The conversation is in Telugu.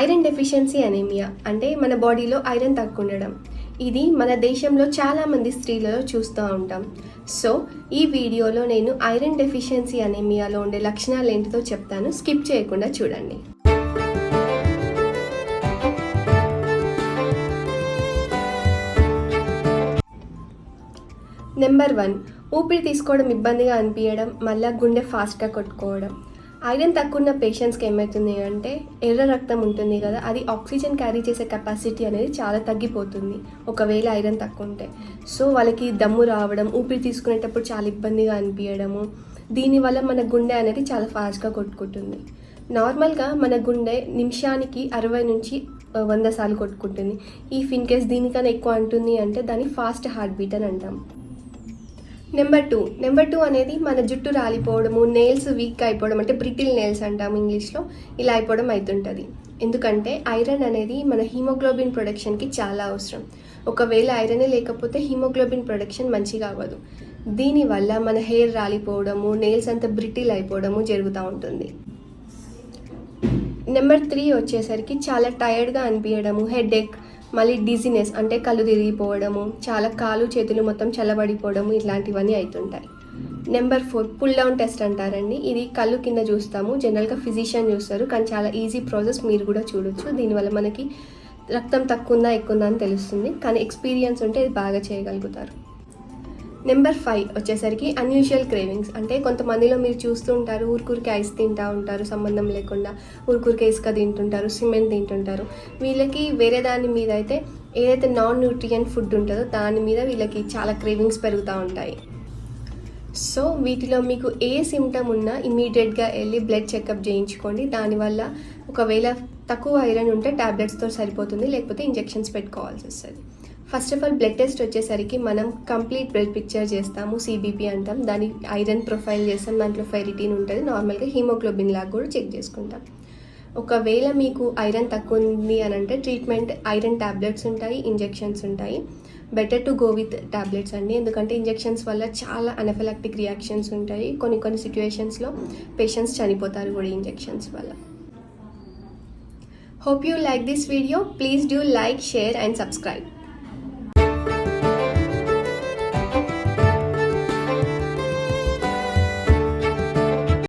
ఐరన్ డెఫిషియన్సీ అనేమియా అంటే మన బాడీలో ఐరన్ తక్కువ ఉండడం ఇది మన దేశంలో చాలామంది స్త్రీలలో చూస్తూ ఉంటాం. సో ఈ వీడియోలో నేను ఐరన్ డెఫిషియన్సీ అనేమియాలో ఉండే లక్షణాలు ఏంటితో చెప్తాను. స్కిప్ చేయకుండా చూడండి. నెంబర్ వన్ ఊపిరి తీసుకోవడం ఇబ్బందిగా అనిపించడం మళ్ళీ గుండె ఫాస్ట్గా కొట్టుకోవడం. ఐరన్ తక్కువ ఉన్న పేషెంట్స్కి ఏమవుతుంది అంటే ఎర్ర రక్తం ఉంటుంది కదా అది ఆక్సిజన్ క్యారీ చేసే కెపాసిటీ అనేది చాలా తగ్గిపోతుంది ఒకవేళ ఐరన్ తక్కువ ఉంటే సో వాళ్ళకి దమ్ము రావడం ఊపిరి తీసుకునేటప్పుడు చాలా ఇబ్బందిగా అనిపించడము దీనివల్ల మన గుండె అనేది చాలా ఫాస్ట్గా కొట్టుకుంటుంది. నార్మల్గా మన గుండె నిమిషానికి అరవై నుంచి వంద సార్లు కొట్టుకుంటుంది. ఈ ఫిన్ కేస్ దీనికన్నా ఎక్కువ అంటుంది అంటే దాన్ని ఫాస్ట్ హార్ట్ బీట్ అని అంటాం. నెంబర్ టూ నెంబర్ టూ అనేది మన జుట్టు రాలిపోవడము నెయిల్స్ వీక్ అయిపోవడం అంటే బ్రిటిల్ నెయిల్స్ అంటాము ఇంగ్లీష్లో. ఇలా అయిపోవడం అవుతుంటుంది ఎందుకంటే ఐరన్ అనేది మన హీమోగ్లోబిన్ ప్రొడక్షన్కి చాలా అవసరం. ఒకవేళ ఐరనే లేకపోతే హీమోగ్లోబిన్ ప్రొడక్షన్ మంచిగా అవ్వదు. దీనివల్ల మన హెయిర్ రాలిపోవడము నెయిల్స్ అంత బ్రిటిల్ అయిపోవడము జరుగుతూ ఉంటుంది. నెంబర్ త్రీ వచ్చేసరికి చాలా టైర్డ్గా అనిపించడము హెడ్ ఎక్ మళ్ళీ డిజినెస్ అంటే కళ్ళు తిరిగిపోవడము చాలా కాలు చేతులు మొత్తం చల్లబడిపోవడము ఇట్లాంటివన్నీ అవుతుంటాయి number four pull down test అంటారండి. ఇది కళ్ళు కింద చూస్తాము జనరల్గా ఫిజిషియన్ చూస్తారు కానీ చాలా ఈజీ ప్రాసెస్ మీరు కూడా చూడొచ్చు. దీనివల్ల మనకి రక్తం తక్కువ ఉందా ఎక్కువ ఉందా అని తెలుస్తుంది కానీ ఎక్స్పీరియన్స్ ఉంటే ఇది బాగా చేయగలుగుతారు. నెంబర్ ఫైవ్ వచ్చేసరికి అన్యూజువల్ క్రేవింగ్స్ అంటే కొంతమందిలో మీరు చూస్తూ ఉంటారు ఊరికూరికి ఐస్ తింటూ ఉంటారు సంబంధం లేకుండా ఊరికూరికి ఇసుక తింటుంటారు సిమెంట్ తింటుంటారు. వీళ్ళకి వేరే దాని మీద అయితే ఏదైతే నాన్ న్యూట్రియన్ ఫుడ్ ఉంటుందో దాని మీద వీళ్ళకి చాలా క్రేవింగ్స్ పెరుగుతూ ఉంటాయి. సో వీటిలో మీకు ఏ సిమ్టమ్ ఉన్నా ఇమీడియట్గా వెళ్ళి బ్లడ్ చెకప్ చేయించుకోండి. దానివల్ల ఒకవేళ తక్కువ ఐరన్ ఉంటే టాబ్లెట్స్తో సరిపోతుంది లేకపోతే ఇంజెక్షన్స్ పెట్టుకోవాల్సి వస్తుంది. First of all blood test వచ్చేసరికి మనం కంప్లీట్ బ్లడ్ పిక్చర్ చేస్తాము సిబిపి అంటాం. దాని ఐరన్ ప్రొఫైల్ చేస్తాం. దాంట్లో ఫెరిటీన్ ఉంటుంది. నార్మల్గా హీమోగ్లోబిన్ లాగా కూడా చెక్ చేసుకుంటాం. ఒకవేళ మీకు ఐరన్ తక్కువ ఉంది అని అంటే ట్రీట్మెంట్ ఐరన్ ట్యాబ్లెట్స్ ఉంటాయి ఇంజెక్షన్స్ ఉంటాయి. Better to go with tablets అండి. ఎందుకంటే ఇంజెక్షన్స్ వల్ల చాలా అనఫెలాక్టిక్ రియాక్షన్స్ ఉంటాయి. కొన్ని కొన్ని సిచ్యువేషన్స్లో పేషెంట్స్ చనిపోతారు కూడా ఇంజెక్షన్స్ వల్ల. Hope you like this video please do like share and subscribe